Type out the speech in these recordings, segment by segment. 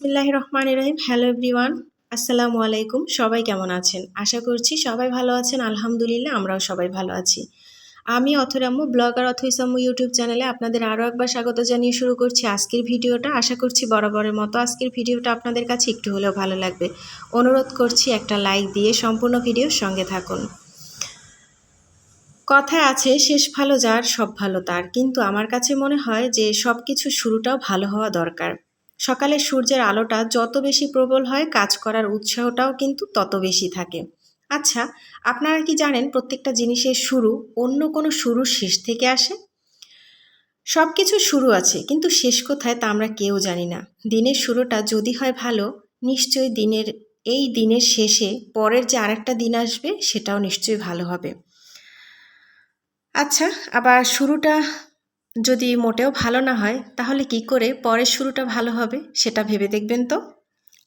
বিসমিল্লাহ রহমান রহিম। Hello everyone আসসালামু আলাইকুম। সবাই কেমন আছেন? আশা করছি সবাই ভালো আছেন। আলহামদুলিল্লাহ, আমরাও সবাই ভালো আছি। আমি অথরাম্মু ব্লগার অথইসাম্মু ইউটিউব চ্যানেলে আপনাদের আরও একবার স্বাগত জানিয়ে শুরু করছি আজকের ভিডিওটা। আশা করছি বরাবরের মতো আজকের ভিডিওটা আপনাদের কাছে একটু হলেও ভালো লাগবে। অনুরোধ করছি একটা লাইক দিয়ে সম্পূর্ণ ভিডিওর সঙ্গে থাকুন। কথায় আছে, শেষ ভালো যার, সব ভালো তার। কিন্তু আমার কাছে মনে হয় যে সব কিছু শুরুটাও ভালো হওয়া দরকার। সকালে সূর্যের আলোটা যত বেশি প্রবল হয়, কাজ করার উৎসাহটাও কিন্তু তত বেশি থাকে। আচ্ছা আপনারা কি জানেন প্রত্যেকটা জিনিসের শুরু অন্য কোনো শুরুর শেষ থেকে আসে? সব কিছু শুরু আছে, কিন্তু শেষ কোথায় তা আমরা কেউ জানি না। দিনের শুরুটা যদি হয় ভালো, নিশ্চয়ই দিনের, এই দিনের শেষে পরের যে আরেকটা দিন আসবে, সেটাও নিশ্চয়ই ভালো হবে। আচ্ছা আবার শুরুটা যদি মোটেও ভালো না হয়, তাহলে কি করে পরের শুরুটা ভালো হবে, সেটা ভেবে দেখবেন তো?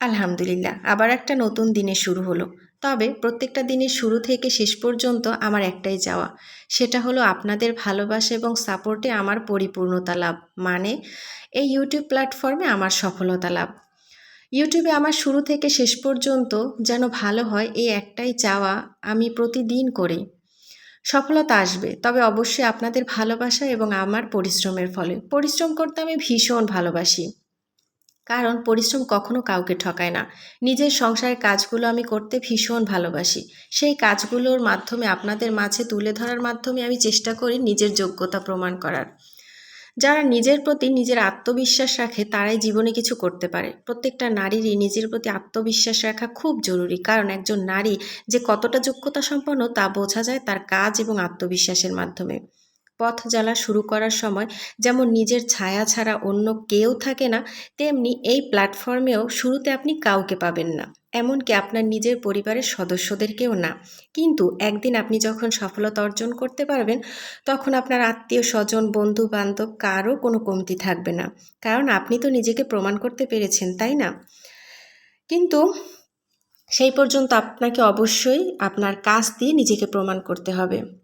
আলহামদুলিল্লাহ, আবার একটা নতুন দিনে শুরু হলো। তবে প্রত্যেকটা দিনের শুরু থেকে শেষ পর্যন্ত আমার একটাই চাওয়া সেটা হলো আপনাদের ভালোবাসা এবং সাপোর্টে আমার পরিপূর্ণতা লাভ মানে এই ইউটিউব প্ল্যাটফর্মে আমার সফলতা লাভ। ইউটিউবে আমার শুরু থেকে শেষ পর্যন্ত যেন ভালো হয়, এই একটাই চাওয়া আমি প্রতিদিন করি। সফলতা আসবে। তবে অবশ্যই আপনাদের ভালোবাসা এবং আমার পরিশ্রমের ফলে। পরিশ্রম করতে আমি ভীষণ ভালোবাসি। কারণ পরিশ্রম কখনো কাউকে ঠকায় না। নিজের সংসারের কাজগুলো আমি করতে ভীষণ ভালোবাসি। সেই কাজগুলোর মাধ্যমে আপনাদের মাঝে তুলে ধরার মাধ্যমে আমি চেষ্টা করি নিজের যোগ্যতা প্রমাণ করার। যারা নিজের প্রতি নিজের আত্মবিশ্বাস রাখে, তারাই জীবনে কিছু করতে পারে। প্রত্যেকটা নারীরই নিজের প্রতি আত্মবিশ্বাস রাখা খুব জরুরি, কারণ একজন নারী যে কতটা যোগ্যতা সম্পন্ন তা বোঝা যায় তার কাজ এবং আত্মবিশ্বাসের মাধ্যমে। পথ জ্বালা শুরু করার সময় যেমন নিজের ছায়া ছাড়া অন্য কেউ থাকে না, তেমনি এই প্ল্যাটফর্মেও শুরুতে আপনি কাউকে পাবেন না। এমনকি আপনার নিজের পরিবারের সদস্যদেরকেও না। কিন্তু একদিন আপনি যখন সফলতা অর্জন করতে পারবেন, তখন আপনার আত্মীয়, স্বজন বন্ধু বান্ধব কারও কোনো কমতি থাকবে না। কারণ আপনি তো নিজেকে প্রমাণ করতে পেরেছেন, তাই না? কিন্তু সেই পর্যন্ত আপনাকে অবশ্যই আপনার কাজ দিয়ে নিজেকে প্রমাণ করতে হবে।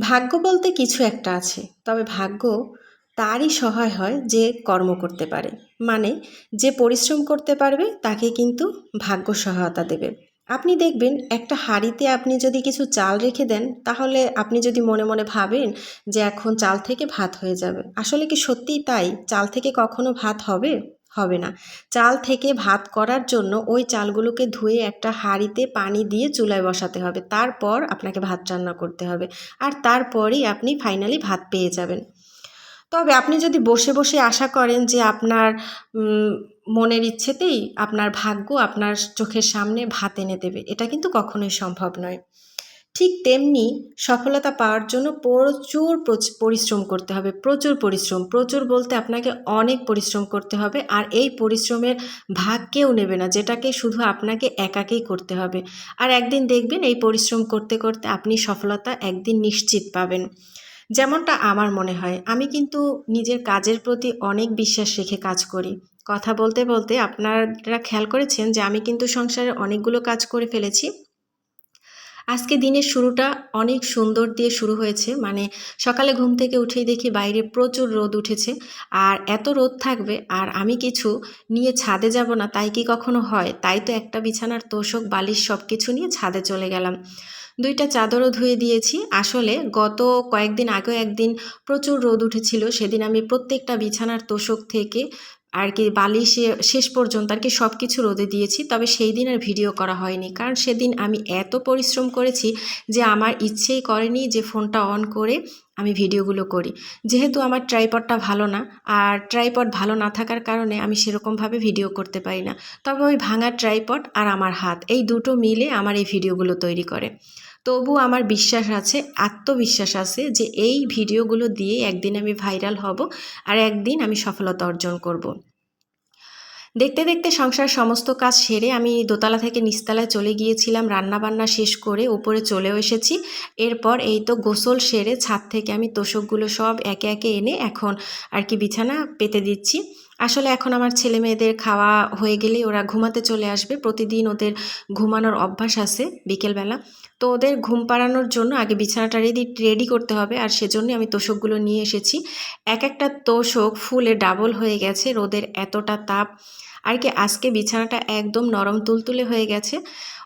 ভাগ্য বলতে কিছু একটা আছে, তবে ভাগ্য তারই সহায় হয় যে কর্ম করতে পারে। মানে যে পরিশ্রম করতে পারবে, তাকে কিন্তু ভাগ্য সহায়তা দেবে। আপনি দেখবেন, একটা হাঁড়িতে আপনি যদি কিছু চাল রেখে দেন, তাহলে আপনি যদি মনে মনে ভাবেন যে এখন চাল থেকে ভাত হয়ে যাবে। আসলে কি সত্যিই তাই? চাল থেকে কখনো ভাত হবে? হবে না। চাল থেকে ভাত করার জন্য ওই চালগুলোকে ধুয়ে একটা হাঁড়িতে পানি দিয়ে চুলায় বসাতে হবে। তারপর আপনাকে ভাত রান্না করতে হবে। আর তারপরেই আপনি ফাইনালি ভাত পেয়ে যাবেন। তবে আপনি যদি বসে বসে আশা করেন যে আপনার মনের ইচ্ছেতেই আপনার ভাগ্য আপনার চোখের সামনে ভাত এনে দেবে, এটা কিন্তু কখনোই সম্ভব নয়। ঠিক তেমনি সফলতা পাওয়ার জন্য প্রচুর পরিশ্রম করতে হবে, প্রচুর পরিশ্রম, প্রচুর বলতে আপনাকে অনেক পরিশ্রম করতে হবে আর এই পরিশ্রমের ভাগ কেউ নেবে না, যেটাকে শুধু আপনাকে একাকেই করতে হবে। আর একদিন দেখবেন এই পরিশ্রম করতে করতে আপনি সফলতা একদিন নিশ্চিত পাবেন। যেমনটা আমার মনে হয়, আমি কিন্তু নিজের কাজের প্রতি অনেক বিশ্বাস রেখে কাজ করি। কথা বলতে বলতে আপনারা খেয়াল করেছেন যে আমি কিন্তু সংসারে অনেকগুলো কাজ করে ফেলেছি। আজকে দিনের শুরুটা অনেক সুন্দর দিয়ে শুরু হয়েছে। মানে সকালে ঘুম থেকে উঠেই দেখি বাইরে প্রচুর রোদ উঠেছে। আর এত রোদ থাকবে, আর আমি কিছু নিয়ে ছাদে যাব না, তাই কি কখনো হয়? তাই তো একটা বিছানার তোষক, বালিশ সব কিছু নিয়ে ছাদে চলে গেলাম। দুইটা চাদরও ধুয়ে দিয়েছি। আসলে গত কয়েকদিন আগেও একদিন প্রচুর রোদ উঠেছিল, সেদিন আমি প্রত্যেকটা বিছানার তোষক থেকে আর কি বালিশে শেষ পর্যন্ত আর কি সব কিছু রোদে দিয়েছি। তবে সেই দিন আর ভিডিও করা হয়নি। কারণ সেদিন আমি এত পরিশ্রম করেছি যে আমার ইচ্ছেই করেনি যে ফোনটা অন করে আমি ভিডিওগুলো করি। যেহেতু আমার ট্রাইপডটা ভালো না, আর ট্রাইপড ভালো না থাকার কারণে আমি সেরকমভাবে ভিডিও করতে পারি না। তবে ওই ভাঙা ট্রাইপড আর আমার হাত, এই দুটো মিলে আমার এই ভিডিওগুলো তৈরি করে। তবু আমার বিশ্বাস আছে, আত্মবিশ্বাস আছে যে এই ভিডিওগুলো দিয়ে একদিন আমি ভাইরাল হব আর একদিন আমি সফলতা অর্জন করব। দেখতে দেখতে সংসার সমস্ত কাজ সেরে আমি দোতলা থেকে নিচতলায় চলে গিয়েছিলাম, রান্নাবান্না শেষ করে উপরে চলেও এসেছি এরপর এই তো গোসল সেরে ছাদ থেকে আমি তোষকগুলো সব একে একে এনে এখন আর কি বিছানা পেতে দিচ্ছি আসলে এখন আমার ছেলে মেয়েদের খাওয়া হয়ে গেলেই ওরা ঘুমাতে চলে আসবে। প্রতিদিন ওদের ঘুমানোর অভ্যাস আছে বিকেলবেলা। তো ওদের ঘুম পাড়ানোর জন্য আগে বিছানাটা রেডি রেডি করতে হবে আর সেজন্যই আমি তোষকগুলো নিয়ে এসেছি। এক একটা তোষক ফুলে ডাবল হয়ে গেছে, রোদের এতটা তাপ। আর কি, আজকে বিছানাটা একদম নরম তুলতুলে হয়ে গেছে।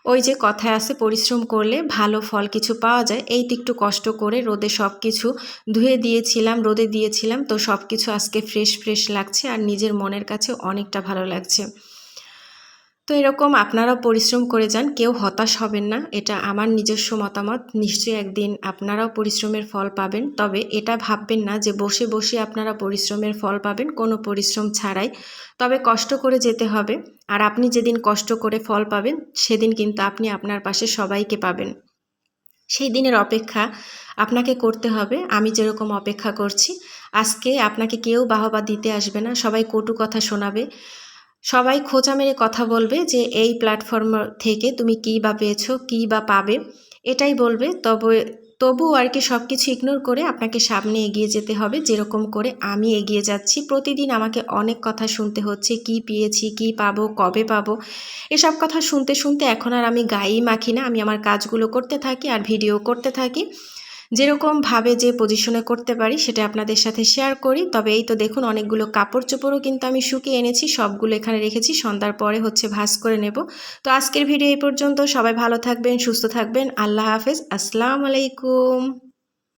ওই যে কথায় আছে, পরিশ্রম করলে ভালো ফল কিছু পাওয়া যায়। এই তো একটু কষ্ট করে রোদে সব কিছু ধুয়ে দিয়েছিলাম, রোদে দিয়েছিলাম। তো সব কিছু আজকে ফ্রেশ ফ্রেশ লাগছে আর নিজের মনের কাছে অনেকটা ভালো লাগছে। তো এরকম আপনারাও পরিশ্রম করে যান, কেউ হতাশ হবেন না, এটা আমার নিজস্ব মতামত, নিশ্চয়ই একদিন আপনারাও পরিশ্রমের ফল পাবেন, তবে এটা ভাববেন না যে বসে বসে আপনারা পরিশ্রমের ফল পাবেন, কোনো পরিশ্রম ছাড়াই। তবে কষ্ট করে যেতে হবে, আর আপনি যেদিন কষ্ট করে ফল পাবেন, সেদিন কিন্তু আপনি আপনার পাশে সবাইকে পাবেন। সেই দিনের অপেক্ষা আপনাকে করতে হবে। আমি যেরকম অপেক্ষা করছি, আজকে আপনাকে কেউ বাহবা দিতে আসবে না, সবাই কটু কথা শোনাবে। সবাই খোঁচা মেরে কথা বলবে যে, এই প্ল্যাটফর্ম থেকে তুমি কী বা পেয়েছ, কী বা পাবে? এটাই বলবে, তবে তবু আর কি সব কিছু ইগনোর করে আপনাকে সামনে এগিয়ে যেতে হবে, যেরকম করে আমি এগিয়ে যাচ্ছি। প্রতিদিন আমাকে অনেক কথা শুনতে হচ্ছে, কি পেয়েছি, কি পাবো, কবে পাবো। এসব কথা শুনতে শুনতে এখন আর আমি গায়েই মাখি না, আমি আমার কাজগুলো করতে থাকি আর ভিডিও করতে থাকি। যেরকমভাবে যে পজিশনে করতে পারি সেটা আপনাদের সাথে শেয়ার করি। তবে এই তো দেখুন, অনেকগুলো কাপড় চোপড়ও কিন্তু আমি শুকিয়ে এনেছি, সবগুলো এখানে রেখেছি, সন্ধ্যার পরে হচ্ছে ভাস করে নেব। তো আজকের ভিডিও এই পর্যন্ত, সবাই ভালো থাকবেন, সুস্থ থাকবেন, আল্লাহ হাফেজ, আসসালামু আলাইকুম।